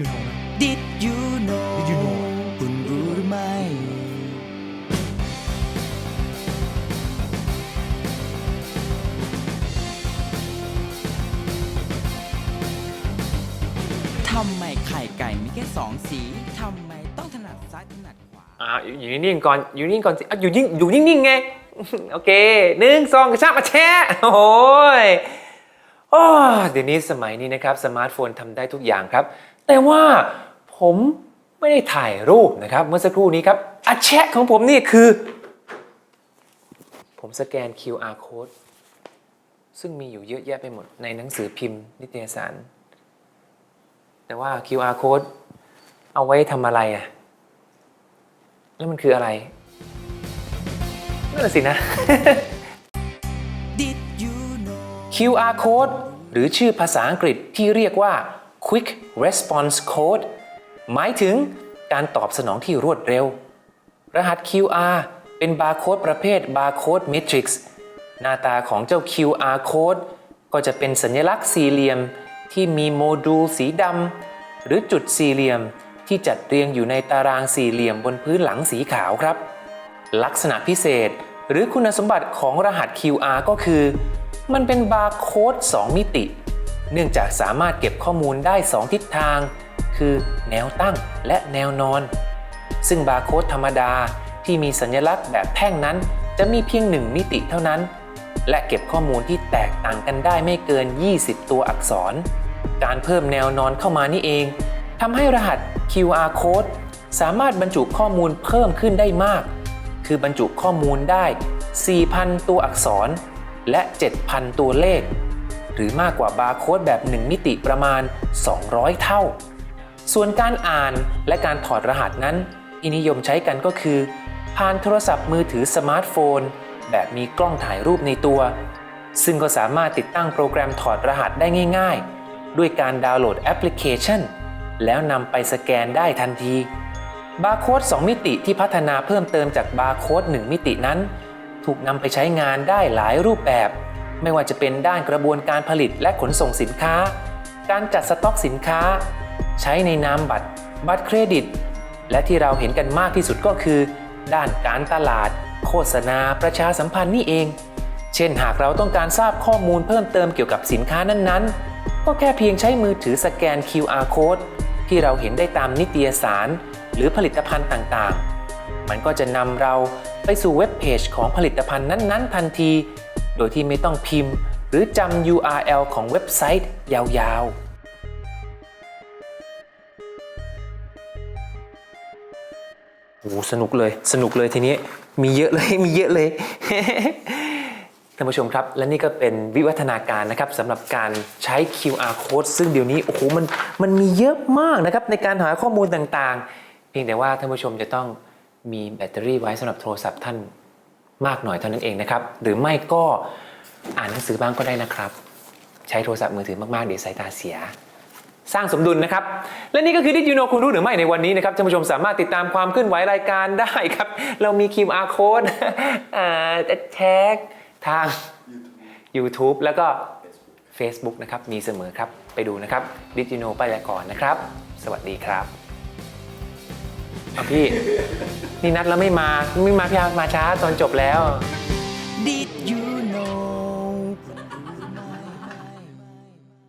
you know นะ Did you know Did you know คุณรู้หรือไม่ ทำไมไข่ไก่มีแค่สองสี ทำไมต้องถนัดซ้ายถนัดขวา อ่าอยู่อยู่นิ่งๆก่อนอยู่นิ่งก่อนสิอะอยู่นิ่งอยู่นิ่งๆไง โอเคหนึ่งสองกระชากมาแชะโอ้โหย โอ้เดี๋ยวนี้สมัยนี้นะครับสมาร์ทโฟนทำได้ทุกอย่างครับ แต่ว่าผมไม่ได้ถ่ายรูปนะครับ เมื่อสักครู่นี้ครับอาแชะของผมนี่คือ ผมสแกน QR code ซึ่งมีอยู่เยอะแยะไปหมดในหนังสือพิมพ์ นิตยสาร แต่ว่า QR code เอาไว้ทำอะไรอะแล้วมันคืออะไรนั่นนะสินะ QR code หรือชื่อภาษาอังกฤษที่เรียกว่า Quick Response Code หมายถึงการตอบสนองที่รวดเร็ว รหัส QR เป็นบาร์โค้ดประเภท Barcode Matrix หน้าตาของเจ้า QR code ก็จะเป็นสัญลักษณ์สี่เหลี่ยมที่มีโมดูลสีดำหรือจุดสี่เหลี่ยมที่จัดเรียงอยู่ในตารางสี่เหลี่ยมบนพื้นหลังสีขาวครับ ลักษณะพิเศษ หรือคุณสมบัติของรหัส QR ก็คือ มันเป็นบาร์โค้ด 2 มิติ เนื่องจากสามารถเก็บข้อมูลได้ 2 ทิศทาง คือแนวตั้งและแนวนอน ซึ่งบาร์โค้ดธรรมดาที่มีสัญลักษณ์แบบแท่งนั้น จะมีเพียง 1 มิติเท่านั้น และเก็บข้อมูลที่แตกต่างกันได้ไม่เกิน 20 ตัวอักษร การเพิ่มแนวนอนเข้ามานี่เองทำให้รหัส QR code สามารถบรรจุข้อมูลเพิ่มขึ้นได้มาก คือบรรจุข้อมูลได้ 4,000 ตัวอักษร และ 7,000 ตัวเลข หรือมากกว่าบาร์โค้ดแบบ 1 มิติประมาณ 200 เท่า ส่วนการอ่านและการถอดรหัสนั้นที่นิยมใช้กันก็คือ ผ่านโทรศัพท์มือถือสมาร์ทโฟน แบบมีกล้องถ่ายรูปในตัว ซึ่งก็สามารถติดตั้งโปรแกรมถอดรหัสได้ง่าย ๆ ด้วยการดาวน์โหลดแอปพลิเคชัน แล้วนำไปสแกนได้ทันที บาร์โค้ด2มิติที่พัฒนาเพิ่มเติมจากบาร์โค้ด1มิตินั้น ถูกนำไปใช้งานได้หลายรูปแบบ ไม่ว่าจะเป็นด้านกระบวนการผลิตและขนส่งสินค้า การจัดสต็อกสินค้า ใช้ในนามบัตร บัตรเครดิต และที่เราเห็นกันมากที่สุดก็คือ ด้านการตลาด โฆษณาประชาสัมพันธ์นี่เอง เช่นหากเราต้องการทราบข้อมูลเพิ่มเติมเกี่ยวกับสินค้านั้นๆ ก็แค่เพียงใช้มือถือสแกน QR code ที่เราเห็นได้ตามนิตยสาร หรือผลิตภัณฑ์ต่างๆ มันก็จะนำเราไปสู่เว็บเพจของผลิตภัณฑ์นั้นๆ ทันที โดยที่ไม่ต้องพิมพ์ หรือจำ URL ของเว็บไซต์ยาวๆโอ้สนุกเลยสนุกเลยทีนี้มีเยอะเลยมีเยอะเลย ท่านผู้ชมครับ และนี่ก็เป็นวิวัฒนาการนะครับสำหรับการใช้ QR code ซึ่งเดี๋ยวนี้โอ้โหมันมันมีเยอะมากนะครับในการหาข้อมูลต่างๆ เพียงแต่ว่าท่านผู้ชมจะต้องมีแบตเตอรี่ไว้สำหรับโทรศัพท์ท่านมากหน่อยเท่านั้นเองนะครับ หรือไม่ก็อ่านหนังสือบ้างก็ได้นะครับ ใช้โทรศัพท์มือถือมากๆเดี๋ยวสายตาเสีย สร้างสมดุลนะครับ และนี่ก็คือที่ยูโนคุณรู้หรือไม่ในวันนี้นะครับท่านผู้ชมสามารถติดตามความเคลื่อนไหวรายการได้ครับ เรามี QR code อ่าแท็ก ทาง YouTube แล้วก็ Facebook นะครับ มีเสมอครับ ไปดูนะครับดิจิโนไปแล้วก่อนนะครับ สวัสดีครับเอาพี่ นี่นัดแล้วไม่มา ไม่มาพี่อาร์มาช้าตอนจบแล้ว Did you